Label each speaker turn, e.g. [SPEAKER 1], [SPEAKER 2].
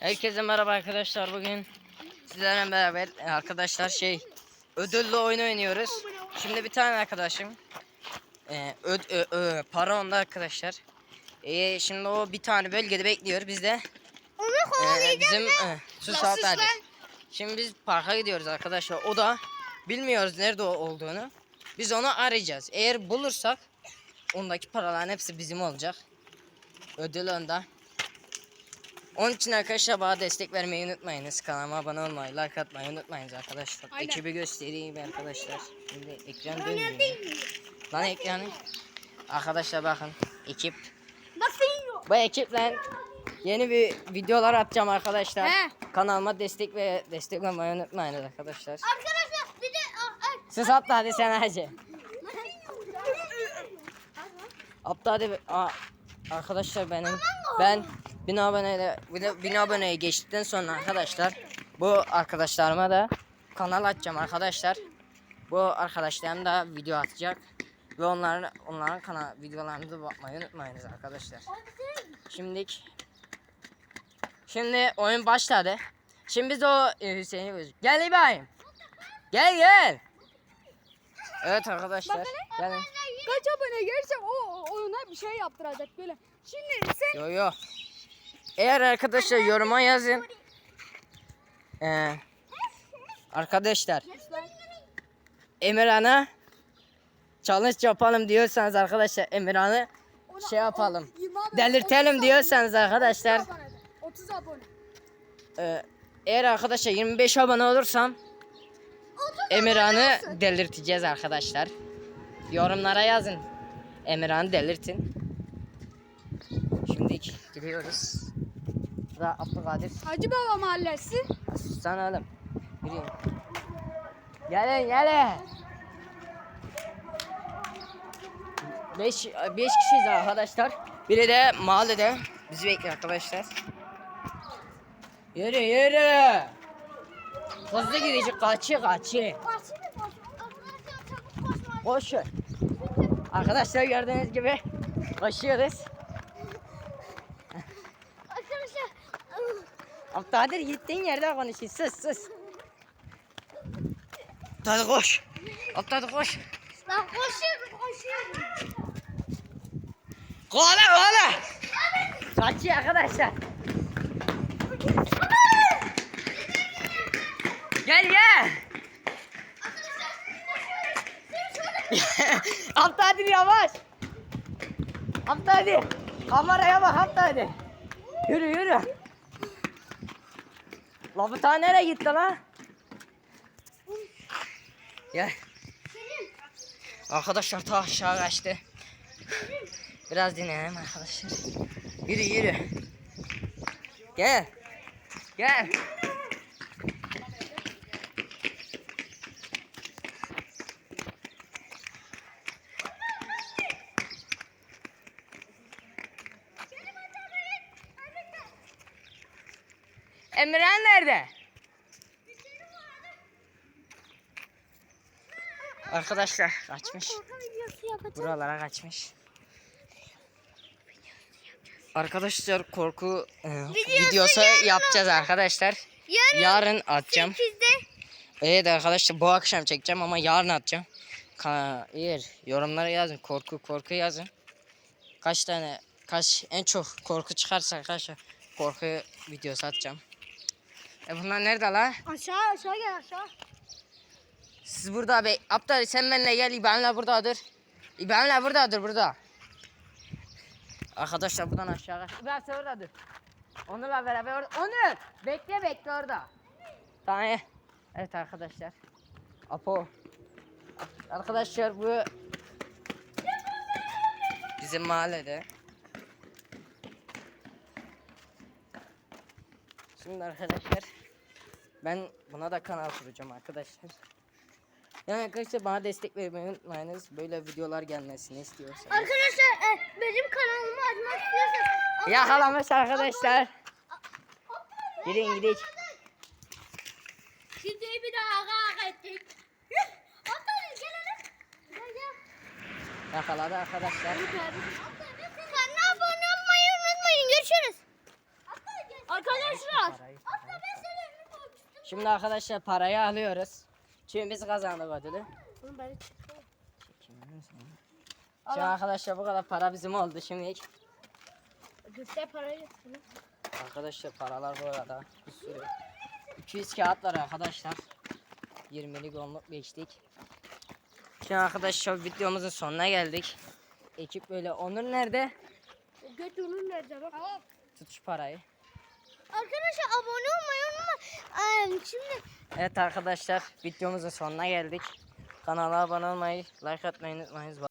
[SPEAKER 1] Herkese merhaba arkadaşlar. Bugün sizlerle beraber e, arkadaşlar şey ödüllü oyun oynuyoruz. Şimdi bir tane arkadaşım e, öd, ö, ö, para onda arkadaşlar. E, şimdi o bir tane bölgede bekliyor. Biz de
[SPEAKER 2] Onu
[SPEAKER 1] e, bizim e, su saat verdik. Şimdi biz parka gidiyoruz arkadaşlar. O da bilmiyoruz nerede olduğunu. Biz onu arayacağız. Eğer bulursak ondaki paraların hepsi bizim olacak. Ödül onda. Onun için arkadaşlar bana destek vermeyi unutmayınız. Kanalıma abone olmayı, like atmayı unutmayınız arkadaşlar.
[SPEAKER 2] Aynen.
[SPEAKER 1] Ekibi göstereyim arkadaşlar. Şimdi ekran dönmüyor. Lan ekranı. Arkadaşlar bakın ekip.
[SPEAKER 2] Nasıl yiyor?
[SPEAKER 1] Bu ekiple yeni bir videolar atacağım arkadaşlar.
[SPEAKER 2] He.
[SPEAKER 1] Kanalıma destek ve desteklemeyi unutmayınız arkadaşlar.
[SPEAKER 2] Arkadaşlar bir de
[SPEAKER 1] Siz hatta hadi sen hacı. Hatta hadi Aa, arkadaşlar benim ben bin aboneyle bin aboneye geçtikten sonra arkadaşlar bu arkadaşlarıma da kanal açacağım arkadaşlar. Bu arkadaşlarım da video atacak ve onların onların kanal videolarını da bakmayı unutmayınız arkadaşlar. Şimdilik Şimdi oyun başladı. Şimdi biz o e, Hüseyin'i göz. Gel İbrahim. Gel gel. Evet arkadaşlar. Gelin.
[SPEAKER 2] Kaç abone gelirse o o- oyuna bir şey yaptıracak böyle. Şimdi sen
[SPEAKER 1] Yo yo. Eğer arkadaşlar yoruma yazın. Ee, arkadaşlar Emirhan'a challenge yapalım diyorsanız arkadaşlar Emirhan'ı şey yapalım.
[SPEAKER 2] 20 abone,
[SPEAKER 1] Delirtelim
[SPEAKER 2] 30
[SPEAKER 1] diyorsanız arkadaşlar
[SPEAKER 2] 30 abone. 30 abone.
[SPEAKER 1] e, eğer arkadaşlar 25 abone olursam Emirhan'ı delirteceğiz arkadaşlar. Yorumlara yazın. Emirhan'ı delirtin. Şimdi gidiyoruz. Da Abdülkadir.
[SPEAKER 2] Hacı Baba Mahallesi.
[SPEAKER 1] Sen oğlum. Yürüyün. Gelin gelin. Beş, beş kişiyiz arkadaşlar. Biri de mahallede. Bizi bekliyor arkadaşlar. Yürü yürü. Hızlı gidecek kaçı kaçı. Koşun. Arkadaşlar gördüğünüz gibi koşuyoruz.
[SPEAKER 2] Arkadaşlar
[SPEAKER 1] Abdülkadir gittiğin yerde konuşuyor. Sus sus. Hadi koş. Abdülkadir koş.
[SPEAKER 2] ben koşuyorum koşuyorum.
[SPEAKER 1] Kovala kovala. Kaçıyor arkadaşlar. Gel gel. Abdülkadir yavaş. Abdülkadir. Kameraya bak Abdülkadir. Yürü yürü. La nereye gitti lan? Gel. Arkadaşlar ta aşağı kaçtı. Biraz dinleyelim arkadaşlar. Yürü yürü. Gel. Gel. Emirhan nerede? Arkadaşlar kaçmış. Buralara kaçmış. Arkadaşlar korku e, videosu yapacağız arkadaşlar.
[SPEAKER 2] Yarın
[SPEAKER 1] Yarın atacağım.
[SPEAKER 2] 8'de
[SPEAKER 1] Evet arkadaşlar bu akşam çekeceğim ama yarın atacağım. Eğer yorumlara yazın korku korku yazın. Kaç tane kaç en çok korku çıkarsa arkadaşlar korku videosu atacağım. E bunlar nerede la?
[SPEAKER 2] aşağı aşağı gel aşağı.
[SPEAKER 1] Siz burada be. Aptal sen benimle gel İbrahim'le buradadır. İbrahim'le buradadır burada. Arkadaşlar buradan aşağı kaç. İbrahim sen oradadır. Onurla beraber orada. Onur! Bekle bekle orada. Tamam. Evet arkadaşlar. Apo. Arkadaşlar bu bizim mahallede. Şimdi arkadaşlar ben buna da kanal kuracağım arkadaşlar. Yani arkadaşlar bana destek vermeyi unutmayınız. Böyle videolar gelmesini istiyorsanız.
[SPEAKER 2] Arkadaşlar e, benim kanalımı açmak istiyorsanız
[SPEAKER 1] Yakalamış arkadaşlar. Gidin gidin.
[SPEAKER 2] Şimdi bir daha kavga ettik. Hatta gelelim. Gel gel.
[SPEAKER 1] Yakaladı. Arkadaşlar
[SPEAKER 2] var.
[SPEAKER 1] Parayı,
[SPEAKER 2] Abla
[SPEAKER 1] parayı.
[SPEAKER 2] ben senin elini koymuştum.
[SPEAKER 1] Şimdi arkadaşlar parayı alıyoruz. Çünkü biz kazandık ödülü.
[SPEAKER 2] Oğlum
[SPEAKER 1] Şimdi arkadaşlar bu kadar para bizim oldu şimdi.
[SPEAKER 2] Göster parayı.
[SPEAKER 1] Arkadaşlar paralar bu arada bir sürü. 200 kağıt var arkadaşlar. 20'lik onluk geçtik. Şimdi arkadaşlar videomuzun sonuna geldik. Ekip böyle Onur nerede?
[SPEAKER 2] Göt onun nerede bak.
[SPEAKER 1] Tut şu parayı.
[SPEAKER 2] Arkadaşlar abone olmayı unutmayın. Şimdi
[SPEAKER 1] Evet arkadaşlar videomuzun sonuna geldik. Kanala abone olmayı, like atmayı unutmayınız.